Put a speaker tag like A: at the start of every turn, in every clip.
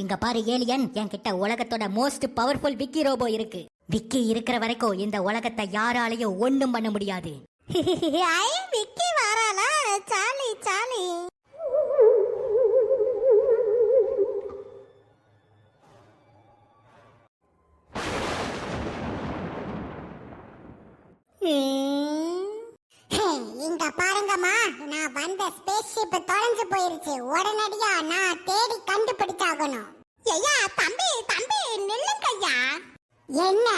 A: இங்க பாரு ஏலியன். என்கிட்ட உலகத்தோட மோஸ்ட் பவர்ஃபுல் விக்கி ரோபோ இருக்கு. விக்கி இருக்கிற வரைக்கும் இந்த உலகத்தை யாராலையும் ஒண்ணும் பண்ண முடியாது.
B: ஐ விக்கி வராளா? சாலி சாலி. இங்க பாருங்கம்மா. நான் வந்த ஸ்பேஸ் ஷிப் தொலைஞ்சு போயிருச்சு. உடனடியா நான் தேடி கண்டுபிடிச்சாகணும். ஐயா தம்பி தம்பி நில்லுங்க ஐயா. என்ன?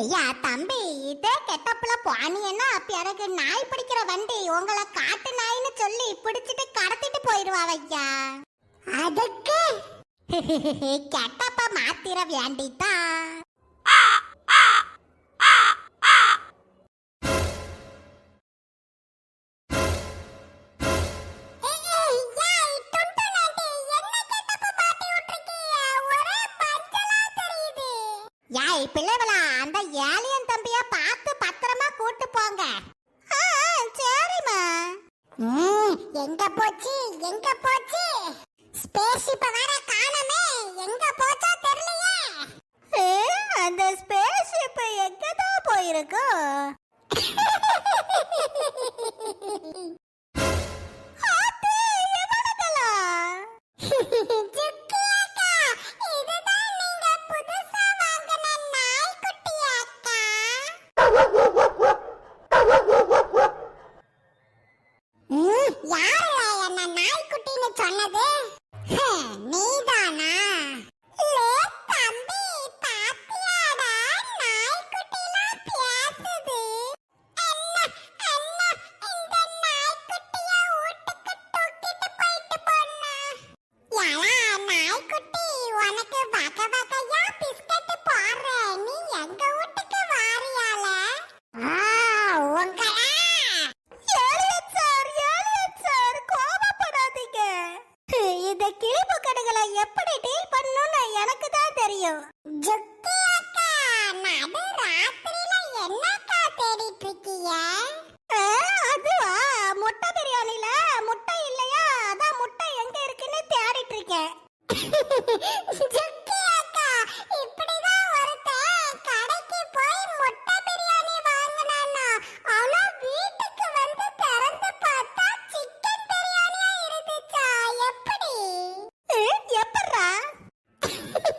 B: ஐயா தம்பி இதே கெட்டப்புல போனீங்கன்னா பிறகு நாய் பிடிக்கிற வண்டி உங்களை காட்டு நாய்னு சொல்லி பிடிச்சிட்டு கடத்திட்டு போயிடுவாங்க ஐயா. அதுக்கு? கெட்டப்ப மாத்திர வேண்டித்தா யாய் பிள்ளைகளா அந்த ஏலியன் தம்பிய பார்த்து பத்திரமா கூட்டு போங்க. சரிம்மா. எங்க போச்சு எங்க போச்சு? ஸ்பேஸ் இப்ப வேற எனக்கு தான் தெரியும். ஜுக்கி அக்கா நடு ராத்திரியில என்னக்கா தேடிட்டு இருக்கீங்க அதுவா? முட்டை பிரியாணில முட்டை இல்லையா? அதான் முட்டை எங்க இருக்குன்னு தேடிட்டு இருக்கேன்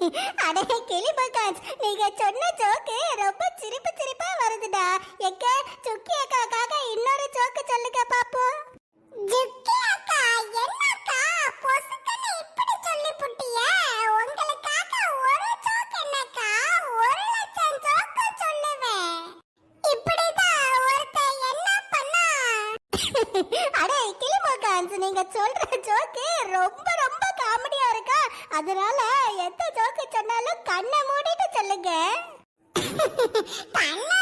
B: அடே கிளிமக்கான் நீங்க சொன்ன ஜோக்கு ரொம்ப சிரிப்பு சிரிப்பா வருதுடா. எங்க? சுக்கி அக்காக்காக இன்னொரு ஜோக்கு சொல்லுங்க பாப்போம். ஜுக்கி அக்கா என்னக்கா? பொசுக்கன்னு இப்படி சொல்லி புட்டிய? உங்களுக்காக ஒரு ஜோக் என்னக்கா? ஒரு லட்சம் ஜோக்கு சொல்லுவேன். இப்படிதான் ஒருத்தன் என்ன பண்ணா? அடே கிளிமோகான்ஸ் நீங்க சொல்ற ஜோக்கு ரொம்ப அதனால எந்த ஜோக்கு சொன்னாலும் கண்ணை மூடிட்டு சொல்லுங்க. கண்ணை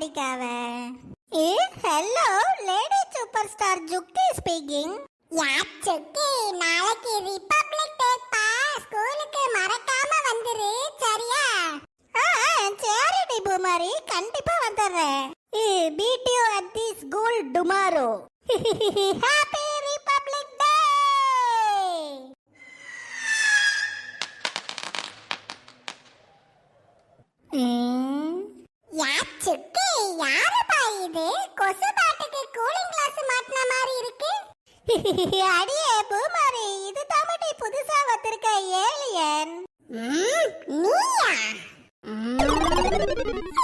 C: இருக்காவ ஏ ஹலோ லேடி சூப்பர் ஸ்டார் ஜுக்கி ஸ்பீக்கிங் யா சுக்கி நாளைக்கு ரிபப்ளிக் டே பா. ஸ்கூலுக்கு மறக்காம வந்துரு சரியா? சரிடி பூமாரி கண்டிப்பா வந்துடுறேன் beat you at the school tomorrow happy republic day யாச்சுக்கு யாருப்பா இது? கொசு பாட்டுக்கு கூலிங் கிளாஸ் மாட்டின மாதிரி இருக்கு. அடியே பூமாரி இது தாமட்டி புதுசா வந்திருக்க ஏலியன். நீயா?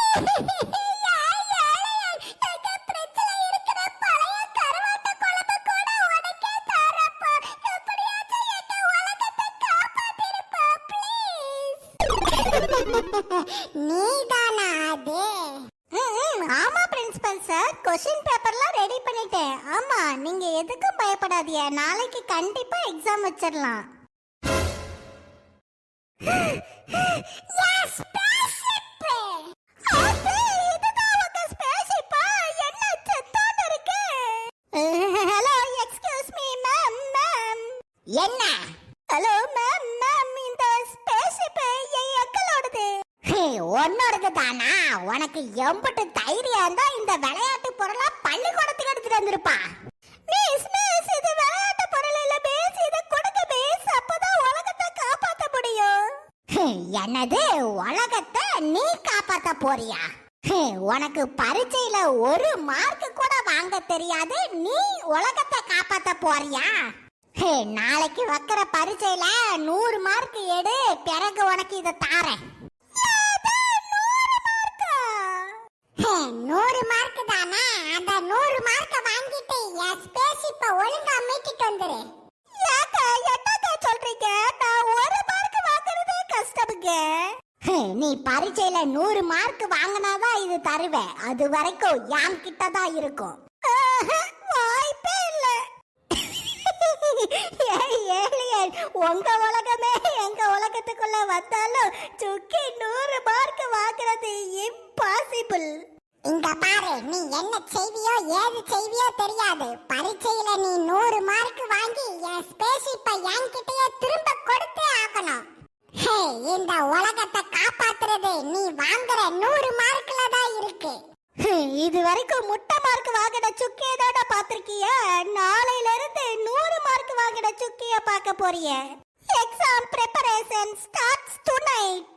C: நீதானா அது? சார் கொஸ்டின் பேப்பர்லாம் ரெடி பண்ணிட்டேன். ஆமா நீங்க எதுக்கும் பயப்படாதீங்க. நாளைக்கு கண்டிப்பா எக்ஸாம் வச்சிடலாம் ஹலோ மீ மேம் மேம் என்ன ஹலோ மேம் உன்னோடது தானா உனக்கு எம்புட்டு தைரியம் இருந்தா இந்த விளையாட்டு பொருளா பள்ளிக்கூடத்துக்கு எடுத்துட்டு வந்திருப்பா. மிஸ் மிஸ் இது விளையாட்டு பொருள் இல்ல மிஸ் இத கொடுங்க மிஸ் அப்பதான் உலகத்தை காப்பாத்த முடியும். என்னது? உலகத்தை நீ காப்பாத்த போறியா? உனக்கு பரீட்சையில ஒரு மார்க் கூட வாங்க தெரியாது நீ உலகத்தை காப்பாத்த போறியா? நாளைக்கு வைக்கிற பரீட்சையில நூறு மார்க் எடு பிறகு உனக்கு இதை தாரேன். நூறு மார்க் தானே? அந்த நூறு மார்க்க வாங்கிட்டு என் ஸ்பேஸ்ஷிப்ப ஒழுங்கா மீட்டிட்டு வந்துரு ஏக்கா என்னக்கா சொல்றீங்க? நான் ஒரு மார்க் வாங்குறதே கஷ்டமுங்க. நீ பரீட்சையில நூறு மார்க் வாங்கினாதான் இது தருவேன் அது வரைக்கும் என் கிட்ட தான் இருக்கும் வாய்ப்பே இல்ல. ஏலியன், உங்க உலகமே எங்க உலகத்துக்குள்ள வந்தாலும் சுக்கி நூறு மார்க் வாங்குறது இம்பாசிபிள் இங்க பாரு நீ என்ன செய்வியோ ஏது செய்வியோ தெரியாது. பரீட்சையில நீ நூறு மார்க் வாங்கி என் ஸ்பேஸ்ஷிப்பை என்கிட்டயே திரும்ப கொடுத்தே ஆகணும். ஹே இந்த உலகத்தை காப்பாத்துறது நீ வாங்குற நூறு மார்க்ல தான் இருக்கு. இது வரைக்கும் முட்டை மார்க் வாங்கின சுக்கியதோட பாத்திருக்கிய நாளையில இருந்து நூறு மார்க் வாங்கின சுக்கிய பார்க்க போறிய. Exam preparation starts tonight